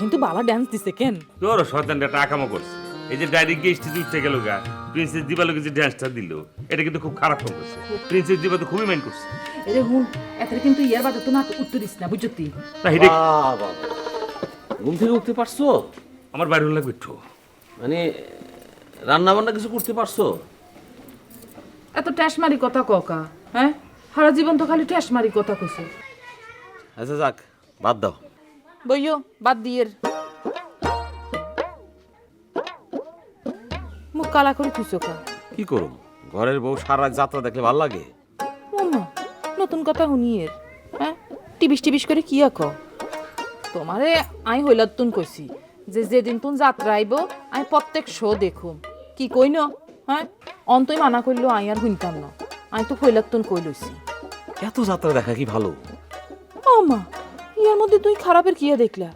কিন্তু বালা ডান্স দিছে কেন? তোর শয়তানটা টাকামো করছে। এই যে ডাইরেক্ট গিয়ে স্টেজে উঠতে গেল গা প্রিন্সেস দিবালোকে যে ড্যান্সটা দিল এটা কিন্তু খুব খারাপ কাম করছে। প্রিন্সেস দিবা তো খুবই মাইন্ড করছে। এরে হুন এত কিন্তু ইয়ার বাদে তো না উত্তর দিস না বুঝতি তা বাবা ঘুম থেকে উঠতে পারছ? আমার বাইরে লাগবে একটু। মানে রান্না বান্না কিছু করতে পারছ? এত ট্যাস মারি কথা ককা হ্যাঁ? সারা জীবন তো খালি ট্যাস মারি কথা কইছে। আচ্ছা যাক বাদ দাও। বইও বাদ দিয়ের মুখ কালা করে তুইছো কা কি করুম? ঘরের বউ সারা রাত যাত্রা দেখলে ভালো লাগে? নতুন কথা শুনিয়ের হ্যাঁ? টিবিস টিবিস করে কি আক? তোমারে আই হইলাতুন কইছি যে যেদিন তুন যাত্রা আইব আমি প্রত্যেক শো দেখুম। কি কই ন হ্যাঁ? অন্তই মানা করল আই আর শুনতাম না। আমি তো হইলাতুন কই লইছি। এত যাত্রা দেখা কি ভালো? ও মা ইয়ার মধ্যে তুই খারাপের কিয়া দেখলা?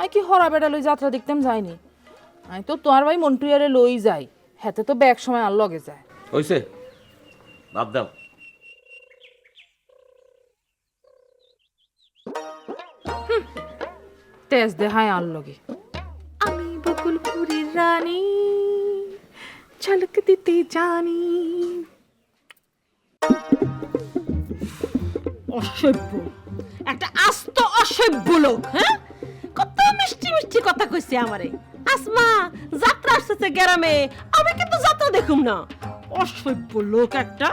আই কি হরা বেড়া লই যাত্রা দেখতাম যাইনি। আমি তো তোমার ভাই মন্টু ইয়ারে লই যাই হেতে তো ব্যাগ সময় আর লগে যায়। হইছে। বাদ দাও। তেজ দেহায় আর লগে। আমি বকুলপুরের রানী ঝলক দিতে জানি। অসভ্য। একটা আস্ত অসভ্য লোক হ্যাঁ? কত মিষ্টি মিষ্টি কথা কইছে আমারে। আসমা যাত্রা আসতেছে গ্রামে আমি কিন্তু যাত্রা দেখুম না। অসভ্য লোক একটা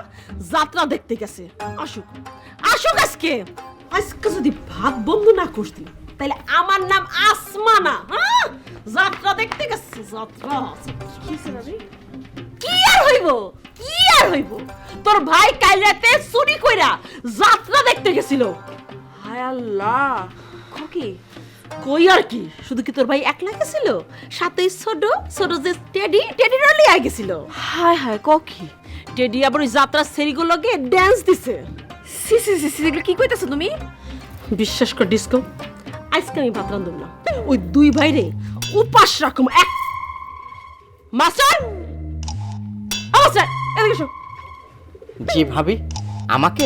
যাত্রা দেখতে গেছে। আসুক আসুক আজকে। আজকে যদি ভাত বন্ধ না করতি তাহলে আমার নাম আসমা না হ্যাঁ? যাত্রা দেখতে গেছে যাত্রা কি আর হইব? কি আর হইব? তোর ভাই কাল রাতে চুরি কইরা যাত্রা দেখতে গেছিল। হায় আল্লাহ। কি? কই আর কি? শুধু কি তোর ভাই একলা গেছিল? সাথে ছোট ছোট যে টেডি টেডি রলি আই গেছিল হায় হায় ক কি? টেডি আবার ওই যাত্রা সেরিগুলোকে ড্যান্স দিছে। সি সি সি সি এগুলো কি কইতাছো তুমি? বিশ্বাস কর ডিস্কো আজকে আমি ভাত রান্ধব না। ওই দুই ভাইরে উপাস রাখুম এক মাস্টার! মাস্টার এদিকে জি ভাবি আমাকে?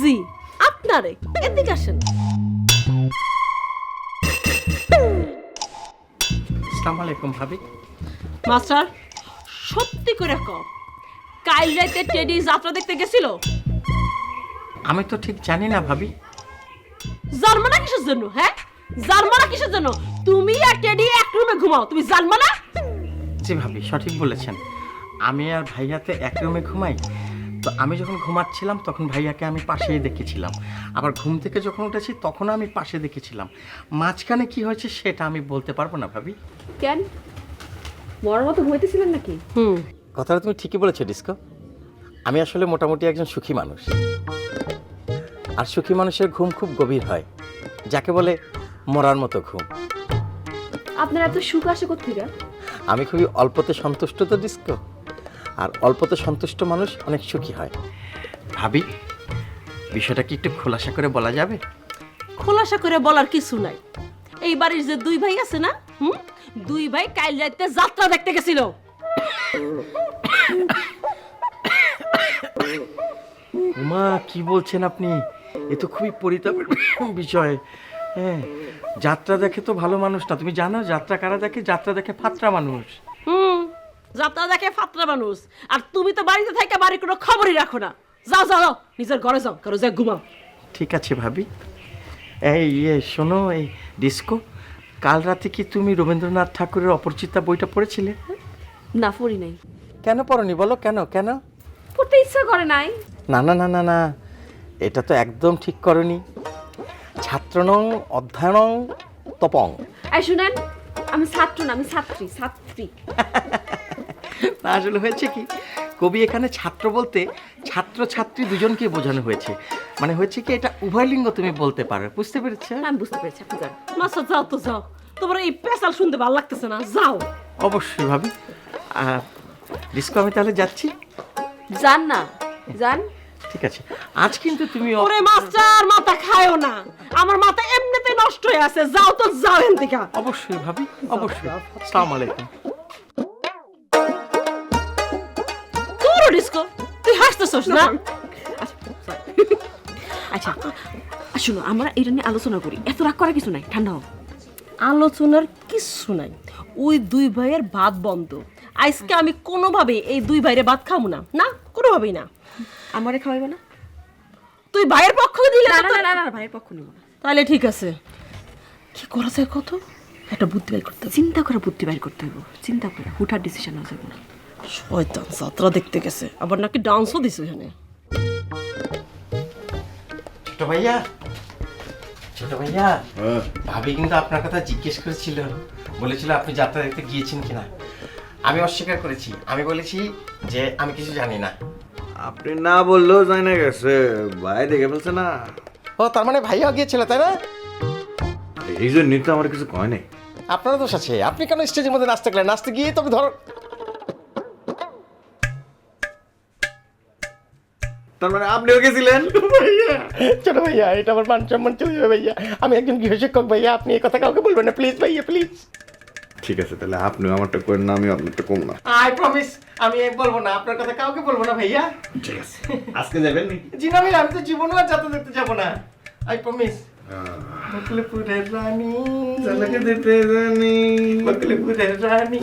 জি। আপনারে এদিকে আসেন। আসসালামু আলাইকুম ভাবি। মাস্টার সত্যি করে কম কাল রাতে টেডি যাত্রা দেখতে গেছিল? আমি তো ঠিক জানি না ভাবি। জার্মানা কিসের জন্য হ্যাঁ? জার্মানা কিসের জন্য? তুমি আর টেডি এক রুমে ঘুমাও তুমি জার্মানা জি ভাবি সঠিক বলেছেন। আমি আর ভাইয়াতে এক রুমে ঘুমাই তো আমি যখন ঘুমাচ্ছিলাম তখন ভাইয়াকে আমি পাশেই দেখেছিলাম। আবার ঘুম থেকে যখন উঠেছি তখনও আমি পাশে দেখেছিলাম। মাঝখানে কি হয়েছে সেটা আমি বলতে পারব না ভাবি। কেন? মরার মতো ঘুমাইতেছিলেন নাকি? হুম। কথাটা তুমি ঠিকই বলেছ ডিস্কো। আমি আসলে মোটামুটি একজন সুখী মানুষ। আর সুখী মানুষের ঘুম খুব গভীর হয়। যাকে বলে মরার মতো ঘুম। আপনার এত সুখ আসে কোথেকে আমি খুবই অল্পতে সন্তুষ্ট তো ডিস্কো। আর অল্পতে সন্তুষ্ট মানুষ অনেক সুখী হয়। ভাবি বিষয়টা কি একটু খোলাসা করে বলা যাবে? খোলাসা করে বলার কিছু নাই। এই বাড়ির যে দুই ভাই আছে না হুম? দুই ভাই কাল রাতে যাত্রা দেখতে গেছিল। উমা কি বলছেন আপনি? এ তো খুবই পরিতাপের বিষয়। হ্যাঁ যাত্রা দেখে তো ভালো মানুষ না। তুমি জানো যাত্রা কারা দেখে? যাত্রা দেখে ফাত্রা মানুষ। হুম। যাত্রা দেখে ফাত্রা মানুষ। আর তুমি তো বাড়িতে থেকে বাড়ির কোনো খবরই রাখো না। যাও যাও যাও নিজের ঘরে যাও কারও যা ঘুমাও। ঠিক আছে ভাবি। এই ইয়ে শোনো এই ডিস্কো কাল রাতে কি তুমি রবীন্দ্রনাথ ঠাকুরের অপরিচিতা বইটা পড়েছিলে? না পড়ি নাই। কেন পড়নি বলো কেন কেন? পড়তে ইচ্ছা করে নাই। না না না না না এটা তো একদম ঠিক করনি। ছাত্রনং অধ্যয়নং তপং। এই শুনেন আমি ছাত্র না আমি ছাত্রী ছাত্রী। না আসলে হয়েছে কি? কবি এখানে ছাত্র বলতে ছাত্র ছাত্রী দুজনকে বোঝানো হয়েছে। মানে হয়েছে কি এটা উভয় লিঙ্গ তুমি বলতে পারো। বুঝতে পেরেছ আমি বুঝতে পেরেছি আপনি যান। মাস্টার যাও তো যাও। তোমার এই পেশাল শুনতে ভালো লাগতেছে না যাও। অবশ্যই ভাবি। ডিস্কো আমি তাহলে যাচ্ছি? যান না যান। ঠিক আছে। আজ কিন্তু তুমি ওরে মাস্টার মাথা খায়ও না। আমার মাথা এমনিতে নষ্ট হয়ে আছে। যাও তো যাও থেকে। অবশ্যই ভাবি অবশ্যই। সালাম আলাইকুম। ডিস্কো তুই হাসতেছস না? আচ্ছা শুনো আমরা এটা নিয়ে আলোচনা করি। এত রাগ করার কিছু নাই ঠান্ডা হোক আলোচনার কিছু নাই। ওই দুই ভাইয়ের ভাত বন্ধ। আজকে আমি কোনোভাবে এই দুই ভাইয়ের ভাত খাব না। না কোনোভাবেই না। আমারে খাওয়াইবে না? তুই ভাইয়ের পক্ষ দিলে না না না ভাইয়ের পক্ষ নিব না। তাহলে ঠিক আছে। কি করা যায় কত? একটা বুদ্ধি বাইর করতে হবে। চিন্তা করে বুদ্ধি বাইর করতে হইব। চিন্তা করে হুঠার ডিসিশন হয়ে যাবে না। শয়তান যাত্রা দেখতে গেছে। আবার নাকি ডান্সও দিছে এখানে। ছোট ভাইয়া ছোট ভাইয়া ভাবি কিন্তু আপনার কথা জিজ্ঞেস করেছিল। বলেছিল আপনি যাত্রা দেখতে গিয়েছেন কিনা। আমি অস্বীকার করেছি। আমি বলেছি যে আমি কিছু জানি না। আপনি না বললেও জানি না গেছে। ভাই দেখে ফেলছে না। ও তার মানে ভাইয়া গিয়েছিল তাই না? এই জন্যই তো আমার কিছু কয় নাই। আপনারও দোষ আছে। আপনি কেন স্টেজের মধ্যে নাচতে গেলেন? নাচতে গিয়ে তবে ধর তার মানে আপনিও গেছিলেন? ছোট ভাইয়া এটা আমার মান সম্মান চলে যাবে ভাইয়া। আমি একজন গৃহশিক্ষক ভাইয়া আপনি এই কথা কাউকে বলবেন না প্লিজ ভাইয়া প্লিজ ঠিক আছে তাহলে আপনিও আমারটা করেন না আমি আপনারটা কম না। আই প্রমিস আমি বলব না আপনার কথা কাউকে বলব না ভাইয়া। ঠিক আছে। আজকে যাবেন নাকি? জি না ভাইয়া আমি তো জীবনও আর যাতে দেখতে যাব না। আই প্রমিস বকলপুরের রানী। চালাকে দিতে জানি। বকলপুরের রানী।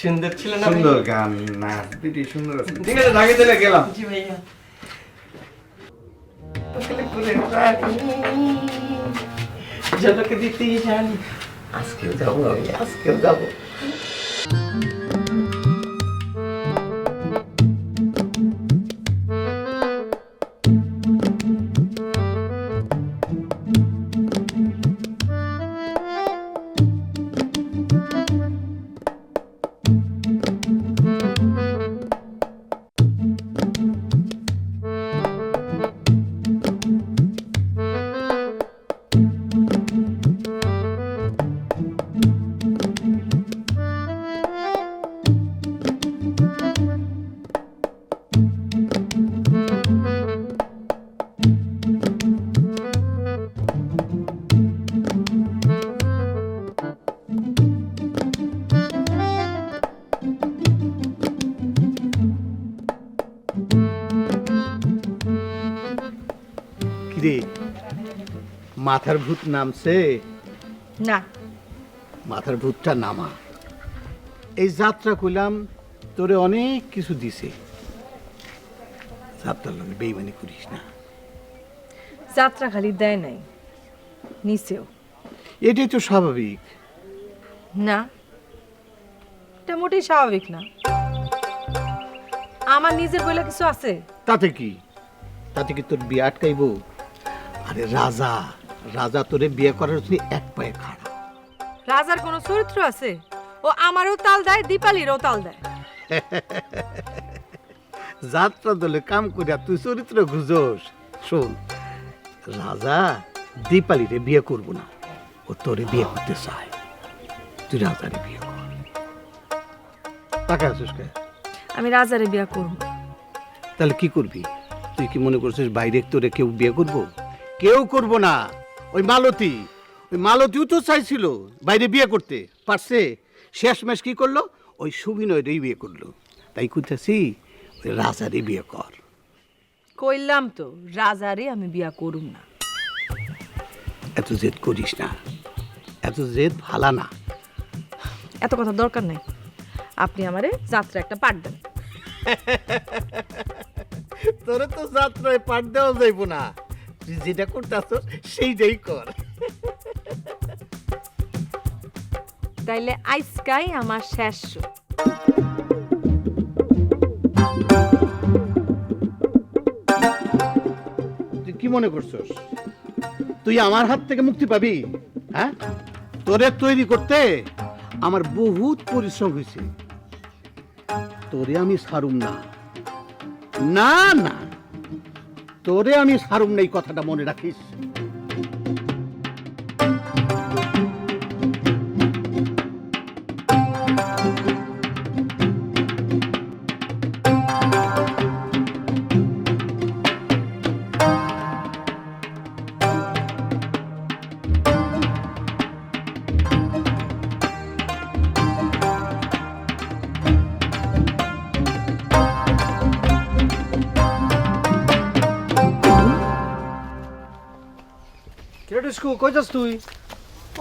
সুন্দর ছিল না সুন্দর গান নাচ দিদি সুন্দর আছে। ঠিক আছে ঢাকে দিলে গেলাম। জি ভাইয়া। ঝলক দিতেই জানি আজকেও যাব আমি আজকেও যাব। মাথার ভূত নামছে? না। মাথার ভূতটা নামা। এই যাত্রা কইলাম তোরে অনেক কিছু দিছে। যাত্রার লগে বেইমানি করিস না। যাত্রা খালি দেয় নাই নিচেও এটাই তো স্বাভাবিক। না এটা মোটেই স্বাভাবিক না। আমার নিজের বইলা কিছু আছে? তাতে কি? তাতে কি তোর বিয়ে আটকাইব? আরে রাজা রাজা তোরে বিয়ে করার জন্য এক পায়ে খাড়া। রাজার কোনো চরিত্র আছে? ও আমারও তাল দেয় দীপালিরও তাল দেয়। যাত্রা দলে কাম করিয়া তুই চরিত্র খুঁজোস। শোন রাজা দীপালিরে বিয়ে করব না। ও তোরে বিয়ে করতে চায়। তুই রাজারে বিয়ে কর। টাকা আছিস কে আমি রাজারে বিয়ে করব। তাহলে কি করবি? তুই কি মনে করছিস বাইরে তোরে কেউ বিয়ে করব? কেউ করব না। ওই মালতী ওই মালতীও তো চাইছিল বাইরে বিয়ে করতে পারছে? শেষমেশ কি করল? ওই সুবিনয়রেই বিয়ে করল। তাই কইতাছি ওই রাজারে বিয়ে কর। কইলাম তো রাজারে আমি বিয়া করুম না। এত জেদ করিস না। এত জেদ ভালা না। এত কথা দরকার নাই। আপনি আমারে যাত্রা একটা পাঠ দেন। তোরে তো যাত্রায় পাঠ দেওয়া যাইব না। তুই যেটা করতেছ সেইটাই কর। তাইলে আইসকাই আমার শেষ। তুই কি মনে করছস? তুই আমার হাত থেকে মুক্তি পাবি হ্যাঁ? তোরে তৈরি করতে আমার বহুত পরিশ্রম হয়েছে। তোরে আমি সারুম না। না না তোরে আমি সারুম নেই কথাটা মনে রাখিস। কই যাস তুই?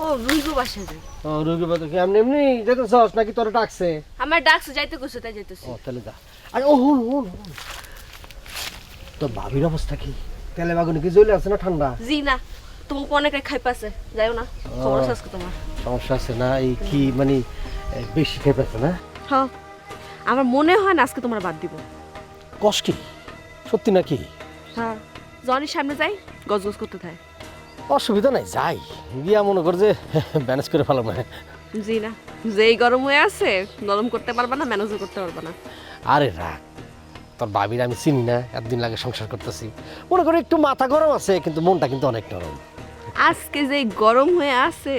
ও রুইগো বাসায় যাই। ও রুগী বাদ কি এমনি এমনি যেতেছস নাকি তোরা ডাকছে? আমার ডাকছে যাইতে কইছে তাই যাইতেছি। ও তাহলে যা। আরে ও হুন হুন। তোর ভাবির অবস্থা কি? তেলে বাগুনি কি জ্বলে আছে না ঠান্ডা? জি না। তোমাকে অনেক খাই পাছে যাইও না খবর আছে তোমার। সমস্যা আছে না? এই কি মানে বেশি খেয়ে পেছে না? হ্যাঁ আমার মনে হয় না আজকে তোমার বাদ দিব। কষ কি? সত্যি নাকি? হ্যাঁ। জনের সামনে যাই গজগজ করতে থাকে অসুবিধা নাই যাই। গিয়া মনে কর যে ব্যালেন্স করে ফেলাম। জি না যেই গরম হয়ে আছে নরম করতে পারবা না ম্যানেজও করতে পারবা না। আরে রাখ তোর ভাবির আমি চিনি না এতদিন লাগে সংসার করতেছি। মনে করি একটু মাথা গরম আছে কিন্তু মনটা কিন্তু অনেক নরম। আজকে যে গরম হয়ে আছে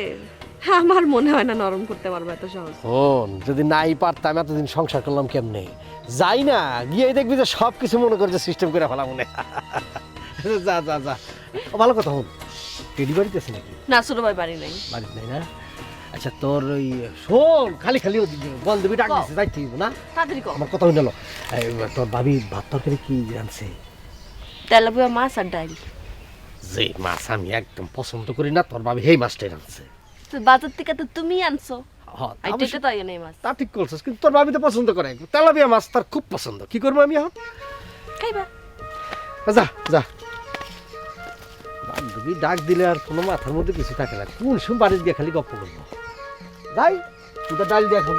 আমার মনে হয় না নরম করতে পারবা এত সহজ। শোন যদি নাই পারতাম এতদিন সংসার করলাম কেমনে? যাই না গিয়ে দেখবি যে সব কিছু মনে করে যে সিস্টেম করে ফেলা মনে যা যা যা। ভালো কথা হন টেডি বাড়িতে আছে নাকি? না ছোট ভাই বাড়ি নাই। বাড়িতে নাই না? আচ্ছা তোর ওই শোন খালি খালি বান্ধবী ডাক দিচ্ছে যাইতে হইব না? তাড়াতাড়ি কর আমার কথা হইল তোর ভাবি ভাত তরকারি কি রাঁধছে তেলাপুয়া মাছ আর ডাল যে মাছ আমি একদম পছন্দ করি না তোর ভাবি সেই মাছটাই রাঁধছে তো বাজার থেকে তো তুমি আনছো। তা ঠিক করছিস কিন্তু তোর ভাবি তো পছন্দ করে। তেলাপিয়া মাছ তার খুব পছন্দ। কি করব আমি এখন? খাইবা। যা যা। বান্ধবী ডাক দিলে আর কোনো মাথার মধ্যে কিছু থাকে না। কোন সময় বাড়ি দিয়ে খালি গপ্প করব? যাই, তুই ডাল দিয়ে খাব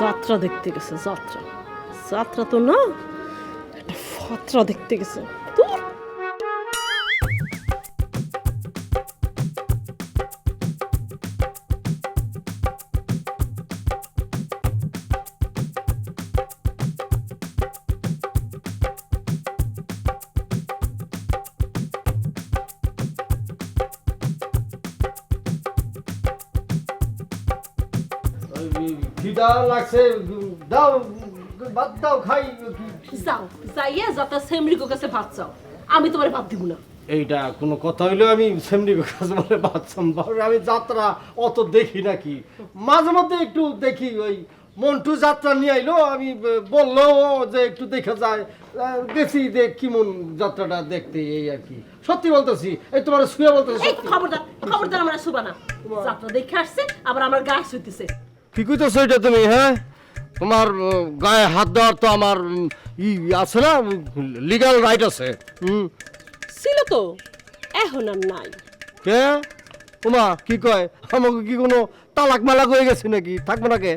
যাত্রা দেখতে গেছে, যাত্রা। যাত্রা তো না, একটা ফাত্রা দেখতে গেছে। ধুর। লাগছে দাও ভাত দাও খাই। যাও যাইয়ে যাত্রা সেমরিকো কাছে ভাত চাও। আমি তোমার ভাত দিব না। এইটা কোনো কথা হইল আমি সেমনি কাজ বলে বাচ্চাম আমি যাত্রা অত দেখি নাকি? মাঝে মধ্যে একটু দেখি ওই মন্টু যাত্রা নিয়ে আইলো আমি বলল যে একটু দেখা যায়। গেছি যে কেমন যাত্রাটা দেখতে এই আর কি। সত্যি বলতেছি এই তোমার শুয়ে বলতেছি খবরদার খবরদার আমরা শুবা না। যাত্রা দেখে আসছে আবার আমার গায়ে শুইতেছে। কি কইতেছো এটা তুমি হ্যাঁ? তোমার গায়ে হাত দেওয়ার তো আমার ই আছে না লিগাল রাইট আছে। হুম? ছিল তো এখন আর নাই। কে? তোমা কি কয়? আমাকে কি কোনো তালাক মালাক হয়ে গেছে নাকি? থাকব না কে?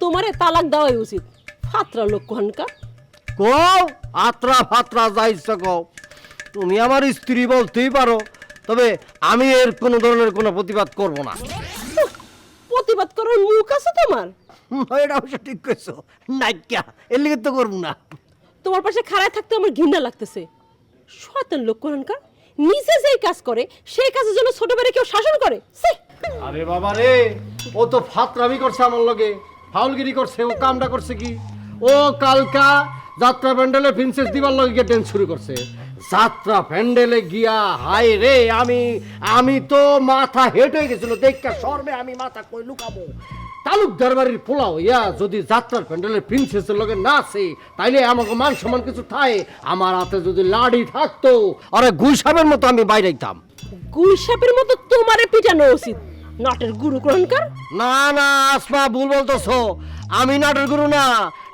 তোমারে তালাক দেওয়াই উচিত ফাত্রা লোক কনকা? কও আত্রা ফাত্রা যা ইচ্ছা কও। তুমি আমার স্ত্রী বলতেই পারো তবে আমি এর কোনো ধরনের কোনো প্রতিবাদ করব না। প্রতিবাদ করার মুখ আছে তোমার? এটা অবশ্য ঠিক কইছো। নাইকা এর লিগে তো করব না। তোমার পাশে খাড়ায় থাকতে আমার ঘৃণা লাগতেছে। শয়তান লোক নিজে যেই কাজ করে সেই কাজের জন্য ছোট বেড়ে কেউ শাসন করে। আরে বাবা রে ও তো ফাতরামি করছে আমার লগে। ফাউলগিরি করছে ও কামটা করছে কি? ও কালকা যাত্রা প্যান্ডেলে প্রিন্সেস দিবার লগে ড্যান্স শুরু করছে। যাত্রা প্যান্ডেলে গিয়া হাই রে আমি আমি তো মাথা হেট হয়ে গেছিল। দেখা সর্বে আমি মাথা কই লুকাবো। তালুকদার বাড়ির পোলাও ইয়া যদি যাত্রার প্যান্ডেলের প্রিন্সেসের লগে নাচে তাইলে আমাকে মান সম্মান কিছু থাকে আমার হাতে যদি লাড়ি থাকতো আরে গুইসাবের মতো আমি বাইরে যেতাম গুই সাপের মতো তোমারে পিটানো উচিত। নটের গুরু কনকার না না আসমা ভুল বলতেছো। আমি নাটের গুরু না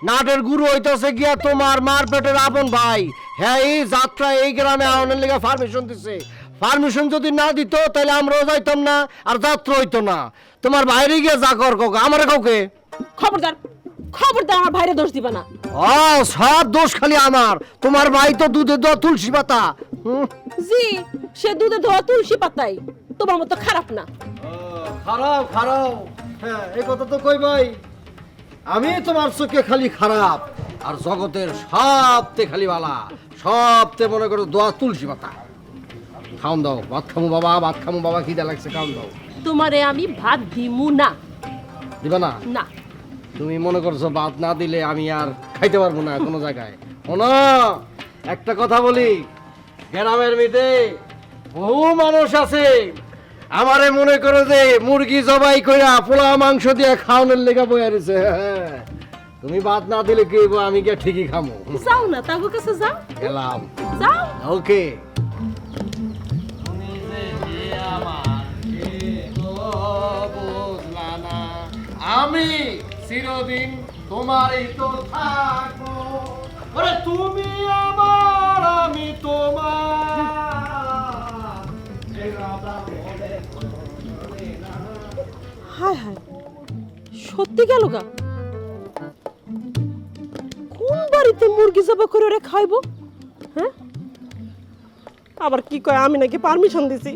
নাটের গুরু হইতেছে গিয়া তোমার মার পেটের আপন ভাই। হ্যাঁ এই যাত্রা এই গ্রামে আওয়ানের লেগে পারমিশন দিছে। পারমিশন যদি না দিত তাহলে আমরাও যাইতাম না আর যাত্রা হইতো না। তোমার বাইরে গিয়ে যা কর কাউকে আমার কাউকে। খবরদার খবরদার আমার ভাইরে দোষ দিবা না। ও সব দোষ খালি আমার। তোমার ভাই তো দুধে দেওয়া তুলসী পাতা। জি সে দুধে ধোয়া তুলসী পাতাই। তোমার মতো খারাপ না। খারাপ খারাপ। হ্যাঁ এই কথা তো কই ভাই? আমি তোমার চোখে খালি খারাপ আর জগতের সবতে খালি বালা সবতে মনে করো দোয়া তুলসী পাতা। খাওন দাও ভাত খামু বাবা ভাত খামু বাবা খিদা লাগছে খাওন দাও। তোমারে আমি ভাত দিমু না। দিবা না? না। তুমি মনে করছ ভাত না দিলে আমি আর খাইতে পারব না কোনো জায়গায়। শোনো একটা কথা বলি গ্রামের মেয়েতে বহু মানুষ আছে আমারে মনে করে যে মুরগি জবাই কইরা পোলা মাংস দিয়ে খাওয়ানোর লেগে বইয়া রয়েছে তুমি বাদ না দিলে কি আমি গিয়ে ঠিকই খামো। যাও না তাগো কাছে যাও। গেলাম। যাও। ওকে। আমি চিরদিন তোমারই তো থাকব। ওরে তুমি আমার আমি তোমার। হায় হায়। সত্যি গেল গা। কোন বাড়িতে মুরগি জবা করে ওরা খাইবো? হ্যাঁ? আবার কি কয়, আমি নাকি পারমিশন দিছি।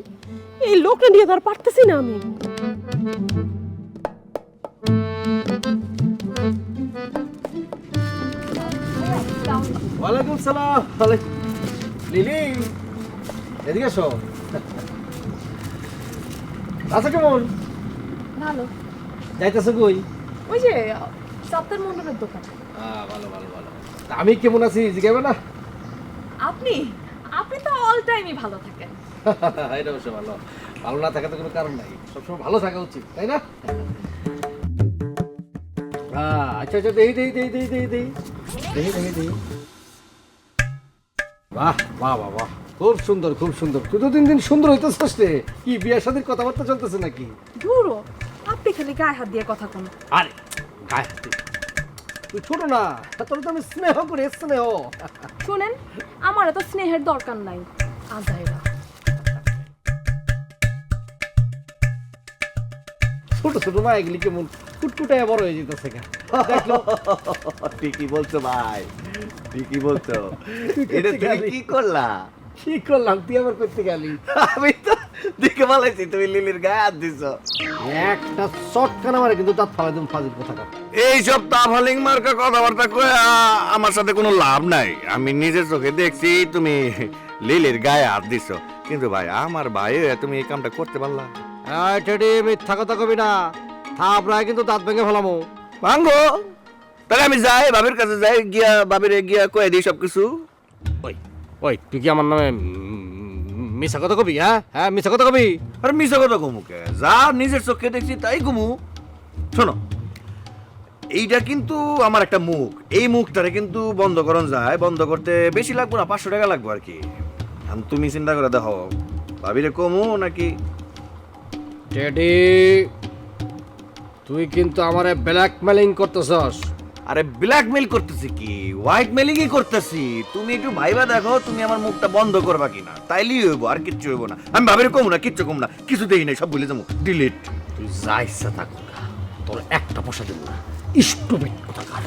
এই লোকটা নিয়ে আর পারতেছি না আমি। ওয়ালাইকুম সালাম। লিলি, এদিকে এসো। আচ্ছা কেমন? ভালো। যাইতেছো কই? ওই যে মন্ডলের দোকান। হ্যাঁ ভালো ভালো ভালো। আমি কেমন আছি? জিজ্ঞাসা না? আপনি? আপনি তো অল টাইমই ভালো থাকেন। এটা অবশ্য ভালো। ভালো না থাকার তো কোনো কারণ নাই। সবসময় ভালো থাকা উচিত তাই না? হ্যাঁ, আচ্ছা আচ্ছা দেই দেই দেই দেই দেই দেই। দেই দেই দেই। বাহ বাহ বাহ বাহ। খুব সুন্দর খুব সুন্দর। তুই তো দিন দিন সুন্দর হইতেছিস রে কি বিয়ের সাথে কথাবার্তা চলতেছে নাকি? ধুরো। আপনি খালি গায়ে হাত দিয়ে কথা কোন। আরে গায়ে হাত দিস। তুই ছোট না তোর তো আমি স্নেহ করে স্নেহ। শুনেন আমার এত স্নেহের দরকার নাই। আজাইরা। ছোট ছোট না এগুলি কেমন কুটকুটায় বড় হয়ে যেতেছে কেন ঠিকই বলছো ভাই ঠিকই বলছো। এটা তুমি কি করলা? কি করলাম? তুই আবার করতে গেলি। আমি তো দেখে ভালাইছি তুমি লিলির গায়ে হাত দিছো। একটা চটকানা মারে কিন্তু দাঁত ফালাই দিন ফাজিল কথা এইসব তাফালিং মার্কা কথাবার্তা কয়ে আমার সাথে কোনো লাভ নাই। আমি নিজের চোখে দেখছি তুমি লিলির গায়ে হাত দিছো। কিন্তু ভাই আমার ভাই তুমি এই কামটা করতে পারলা। এই টেডি মিথ্যা কথা কবি না। থাপড়ায় কিন্তু দাঁত ভেঙে ফেলামো। ভাঙ্গো! তাহলে আমি যাই বাবির কাছে যাই গিয়া বাবির গিয়া কয়ে দিই সব কিছু ওই ওই তুই কি আমার নামে মিশা কথা কবি হ্যাঁ? হ্যাঁ মিশা কথা কবি? আর মিশা কথা কমুকে যা নিজের চোখে দেখছি তাই কমু। শোনো এইটা কিন্তু আমার একটা মুখ। এই মুখটারে কিন্তু বন্ধ করন যায় বন্ধ করতে বেশি লাগবো না পাঁচশো টাকা লাগবো আর কি। তুমি চিন্তা করে দেখো ভাবিরে কমু নাকি? টেডি তুই কিন্তু আমারে ব্ল্যাকমেলিং করতেছস। আরে ব্ল্যাকমেল করতেছি কি? হোয়াইট মেলিংই করতেছি। তুমি একটু ভাইবা দেখো, তুমি আমার মুখটা বন্ধ করবা কিনা। তাইলেই হইব, আর কিচ্ছু হইব না। আমি ভাবিরে কমু না, কিচ্ছু কমু না। কিছু দেই নাই, সব ভুলে যাব। ডিলিট তুই যা ইচ্ছা থাকুক তোর একটা পয়সা দেবো না। স্টুপিড কোথাকার।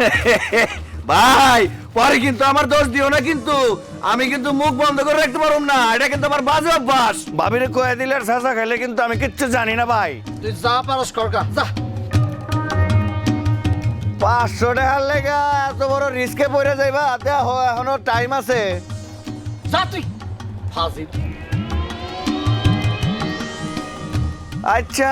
ভাই, পরে কিন্তু আমার দোষ দিও না কিন্তু। আমি কিন্তু মুখ বন্ধ করে রাখতে পারব না। এটা কিন্তু আমার বাজে অভ্যাস। ভাবিরে কয়ে দিলে আর সাসা খাইলে কিন্তু আমি কিচ্ছু জানি না, ভাই। তুই যা পারস করকা যা। পাঁচশো টাকার লেগা এত বড় রিস্কে পড়ে যাইবা? দেখো এখনও টাইম আছে। যা তুই। ফাজিল। আচ্ছা।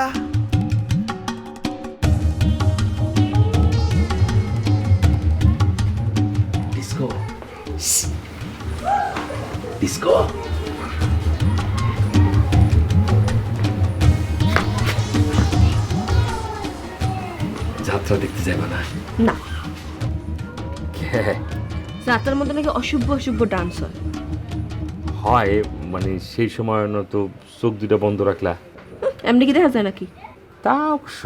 ডিস্কো। ডিস্কো। যাত্রা দেখতে যাবে না। না যাত্রার মধ্যে নাকি অশুভ অশুভ ডান্স হয়। হয় মানে সেই সময় না তো চোখ দুটা বন্ধ রাখলা। এমনি কি দেখা যায় নাকি? তা অবশ্য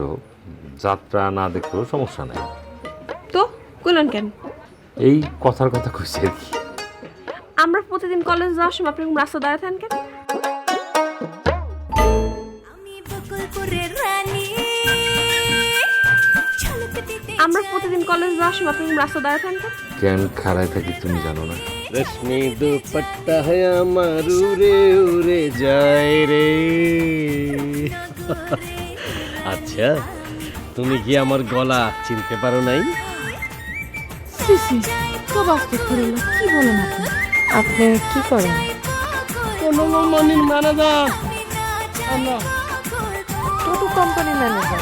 যাত্রা না দেখলেও সমস্যা নাই। তো কইলেন কেন? এই কথার কথা কইছে আর কি। আমরা প্রতিদিন কলেজ যাওয়ার সময় আপনি রাস্তা দাঁড়ায় থাকেন কেন? আমরা প্রতিদিন কলেজ যাওয়ার সময় আপনি এরকম রাস্তা দাঁড়ায় থাকেন কেন কেন খাড়ায় থাকি তুমি জানো না? রেশমি দুপট্টা है আমার উড়ে উড়ে যায় রে। আচ্ছা তুমি কি আমার গলা চিনতে পারো নাই? সিসি সব আস্তে করে না কি বলেন আপনি? আপনি কি করেন? কোনো মনির ম্যানেজার টোটো কোম্পানি ম্যানেজার